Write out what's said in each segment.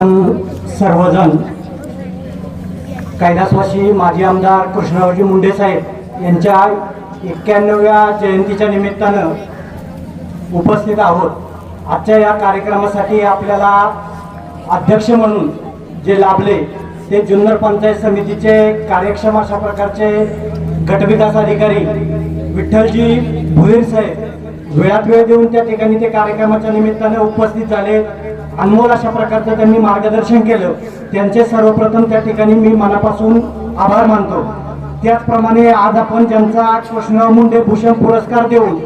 सर्वजण. कैलासवासी माजी आमदार कृष्णरावजी मुंडे साहेब यांच्या एक्क्याण्णव्या जयंतीच्या निमित्तानं उपस्थित आहोत. आजच्या या कार्यक्रमासाठी आपल्याला अध्यक्ष म्हणून जे लाभले ते जुन्नर पंचायत समितीचे कार्यक्षम अशा प्रकारचे गटविकास अधिकारी विठ्ठलजी भुईर साहेब वेळात वेळ देऊन त्या ठिकाणी ते कार्यक्रमाच्या निमित्ताने उपस्थित झाले. अनमोल अशा प्रकारचं त्यांनी मार्गदर्शन केलं. त्यांचे सर्वप्रथम त्या ठिकाणी मी मनापासून आभार मानतो. त्याचप्रमाणे आज आपण ज्यांचा कृष्ण मुंडे भूषण पुरस्कार देऊन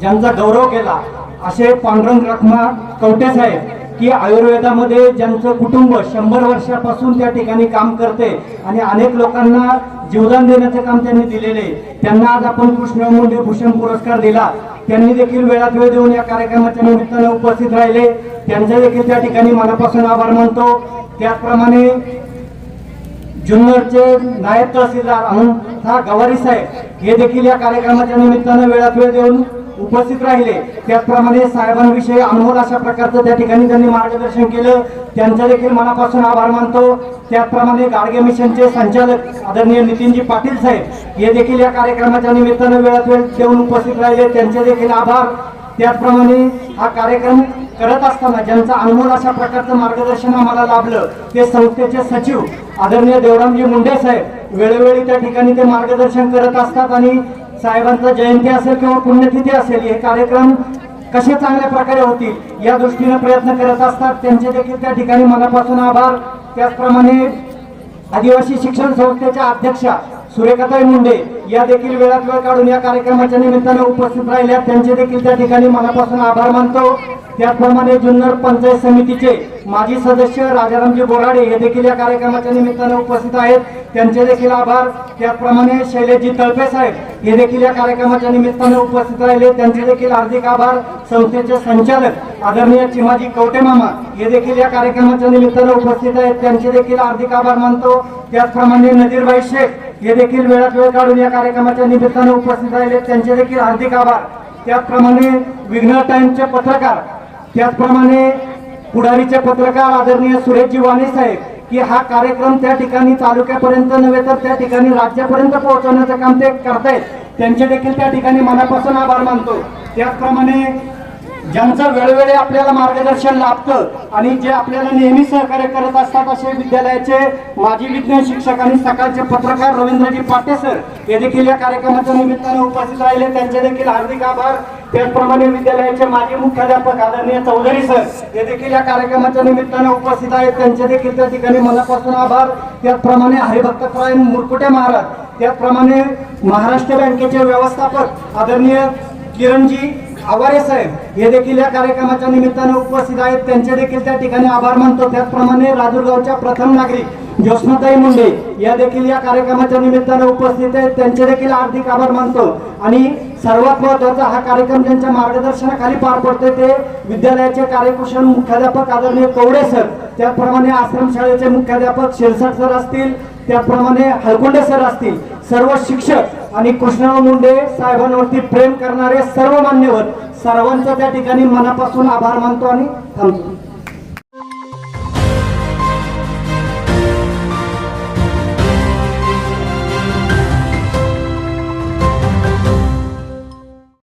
ज्यांचा गौरव केला असे पांडुरंग रखमा कवटे साहेब की आयुर्वेदामध्ये ज्यांचं कुटुंब शंभर वर्षापासून त्या ठिकाणी काम करते आणि अनेक लोकांना जीवदान देण्याचं काम त्यांनी दिलेले आहे. त्यांना आज आपण कृष्ण मुंडे भूषण पुरस्कार दिला. त्यांनी देखील वेळात वेळ देऊन या कार्यक्रमाच्या निमित्ताने उपस्थित राहिले. त्यांचे देखील त्या ठिकाणी मनापासून आभार मानतो. त्याचप्रमाणे जुन्नरचे नायब तहसीलदार अनंता गवारी साहेब हे देखील या कार्यक्रमाच्या निमित्ताने वेळात वेळ देऊन उपस्थित राहिले. त्याचप्रमाणे साहेबांविषयी अनमोल अशा प्रकारचं त्या ठिकाणी त्यांनी मार्गदर्शन केलं. त्यांचा देखील मनापासून आभार मानतो. त्याचप्रमाणे गाडगे मिशनचे संचालक आदरणीय नितीनजी पाटील साहेब हे देखील या कार्यक्रमाच्या निमित्तानं वेळात वेळ देऊन उपस्थित राहिले. त्यांचे देखील आभार. त्याचप्रमाणे हा कार्यक्रम करत असताना ज्यांचं अनमोल अशा प्रकारचं मार्गदर्शन आम्हाला लाभलं ते संस्थेचे सचिव आदरणीय देवरामजी मुंडे साहेब वेळोवेळी त्या ठिकाणी ते मार्गदर्शन करत असतात आणि साहेबांचा जयंती असेल किंवा पुण्यतिथी असेल हे कार्यक्रम कसे चांगल्या प्रकारे होतील या दृष्टीने प्रयत्न करत असतात. त्यांचे देखील त्या ठिकाणी मनापासून आभार. त्याचप्रमाणे आदिवासी शिक्षण संस्थेच्या अध्यक्षा सुरेखाताई मुंडे या देखील वेळात वेळ काढून या कार्यक्रमाच्या निमित्ताने उपस्थित राहिल्या. त्यांचे देखील त्या ठिकाणी मनापासून आभार मानतो. त्याचप्रमाणे जुन्नर पंचायत समितीचे माजी सदस्य राजारामजी बोराडे हे देखील या कार्यक्रमाच्या निमित्ताने उपस्थित आहेत. त्यांचे देखील आभार. त्याचप्रमाणे शैलेशजी तळपे साहेब हे देखील या कार्यक्रमाच्या निमित्ताने उपस्थित राहिले. त्यांचे देखील हार्दिक आभार. संस्थेचे संचालक आदरणीय चिमाजी कवटे मामा हे देखील या कार्यक्रमाच्या निमित्तानं उपस्थित आहेत. त्यांचे देखील हार्दिक आभार मानतो. त्याचप्रमाणे नजीरबाई शेख हे देखील वेळात वेळ काढून या कार्यक्रमाच्या निमित्तानं उपस्थित राहिले. त्यांचे देखील हार्दिक आभार. त्याचप्रमाणे विघ्न टाइमचे पत्रकार त्याचप्रमाणे पुढारीचे पत्रकार आदरणीय सुरेशजी वाणी साहेब की हा कार्यक्रम त्या ठिकाणी तालुक्यापर्यंत नव्हे तर त्या ठिकाणी राज्यापर्यंत पोहोचवण्याचं काम ते करतायत. त्यांचे देखील त्या ठिकाणी मनापासून आभार मानतो. त्याचप्रमाणे ज्यांचं वेळोवेळी आपल्याला मार्गदर्शन लाभतं आणि जे आपल्याला नेहमी सहकार्य करत असतात असे विद्यालयाचे माजी विज्ञान शिक्षक आणि सकाळचे पत्रकार रवींद्रजी पाटे सर हे देखील या कार्यक्रमाच्या निमित्ताने उपस्थित राहिले. त्यांचे देखील हार्दिक आभार. त्याचप्रमाणे विद्यालयाचे माजी मुख्याध्यापक आदरणीय चौधरी सर हे देखील या कार्यक्रमाच्या निमित्ताने उपस्थित आहेत. त्यांचे देखील त्या ठिकाणी मनापासून आभार. त्याचप्रमाणे हरिभक्तप्राय मुरकुटे महाराज त्याचप्रमाणे महाराष्ट्र बँकेचे व्यवस्थापक आदरणीय किरणजी आवारे साहेब हे देखील या कार्यक्रमाच्या निमित्ताने उपस्थित आहेत. त्यांचे देखील त्या ठिकाणी आभार मानतो. त्याचप्रमाणे राजूरगावच्या प्रथम नागरिक ज्योत्स्नाताई मुंडे या देखील या कार्यक्रमाच्या निमित्ताने उपस्थित आहेत. त्यांचे देखील हार्दिक आभार मानतो. आणि सर्वात महत्त्वाचा हा कार्यक्रम ज्यांच्या मार्गदर्शनाखाली पार पडतोय ते विद्यालयाचे कार्यकुशल मुख्याध्यापक आदरणीय कवडे सर त्याचप्रमाणे आश्रमशाळेचे मुख्याध्यापक शिरसाट सर असतील त्याचप्रमाणे हळकुंडे सर असतील. सर्व शिक्षक आणि कृष्णराव मुंडे साहेबांवरती प्रेम करणारे सर्व मान्यवर सर्वांचा त्या ठिकाणी मनापासून आभार मानतो आणि थांबतो.